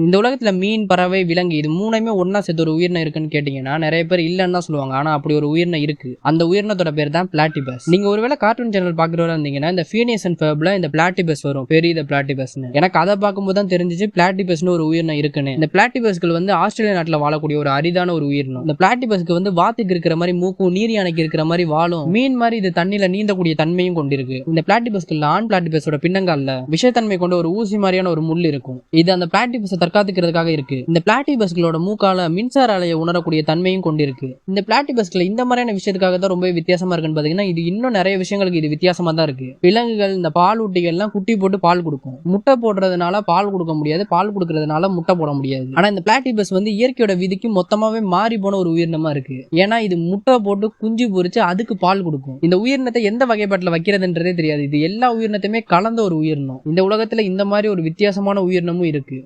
இந்த உலகத்தில் மீன் பறவை விலங்கு இது மூணுமே ஒன்றா சேர்த்து ஒரு உயிரினம் இருக்குன்னு கேட்டீங்கன்னா நிறைய பேர் இல்லைன்னு தான் சொல்லுவாங்க. ஆனால் அப்படி ஒரு உயிரினம் இருக்குது அந்த உயிரினத்தோட பேர் தான் பிளாட்டிபஸ். நீங்கள் ஒருவேளை கார்ட்டூன் சேனல் பாக்குறவரா இருந்தீங்கன்னா இந்த ஃபீனியஸ் அண்ட் ஃபேப்ல இந்த பிளாட்டிபஸ் வரும். பெரிய இந்த பிளாட்டிபஸ்னு. எனக்கு அதை பார்க்கும்போது தான் தெரிஞ்சிச்சு பிளாட்டிபஸ்னு ஒரு உயிரினம் இருக்குன்னு. இந்த பிளாட்டிபஸ்கள் வந்து ஆஸ்திரேலியா நாட்டில் வாழக்கூடிய ஒரு அரிதான ஒரு உயிரினம். இந்த பிளாட்டிபஸ்க்கு வந்து வாத்துக்கு இருக்கிற மாதிரி மூக்கும் நீர் யானைக்கு இருக்கிற மாதிரி வாழும். மீன் மாதிரி இது தண்ணியில் நீந்தக்கூடிய தன்மையும் கொண்டிருக்கு. இந்த பிளாட்டிபஸ்கள் ஆண் பிளாட்டிபஸோட பின்னங்கால்ல விஷயத்தன்மை கொண்ட ஒரு ஊசி மாதிரியான ஒரு முள் இருக்கும். இது அந்த பிளாட்டிபஸை தற்காத்துக்கிறதுக்காக இருக்கு. இந்த பிளாட்டிபஸ்களோட மூக்கால மின்சார அலையை உணரக்கூடிய தன்மையும் கொண்டிருக்கு. இந்த பிளாட்டிபஸ்கள் இந்த மாதிரியான விஷயத்துக்காக தான் ரொம்ப வித்தியாசமா இருக்குன்னு பாத்தீங்கன்னா இது இன்னும் நிறைய விஷயங்களுக்கு இது வித்தியாசமா தான் இருக்கு. விலங்குகள் இந்த பால் ஊட்டிகள்லாம் குட்டி போட்டு பால் கொடுக்கும். முட்டை போடுறதுனால பால் கொடுக்க முடியாது. பால் கொடுக்கறதுனால முட்டை போட முடியாது. ஆனா இந்த பிளாட்டிபஸ் வந்து இயற்கையோட விதிக்கு மொத்தமாவே மாறி போன ஒரு உயிரினமா இருக்கு. ஏன்னா இது முட்டை போட்டு குஞ்சு பொறிச்சு அதுக்கு பால் கொடுக்கும். இந்த உயிரினத்தை எந்த வகைப்பாட்டில் வைக்கிறதுன்றதே தெரியாது. இது எல்லா உயிரினத்தையுமே கலந்த ஒரு உயிரினம். இந்த உலகத்துல இந்த மாதிரி ஒரு வித்தியாசமான உயிரினமும் இருக்கு.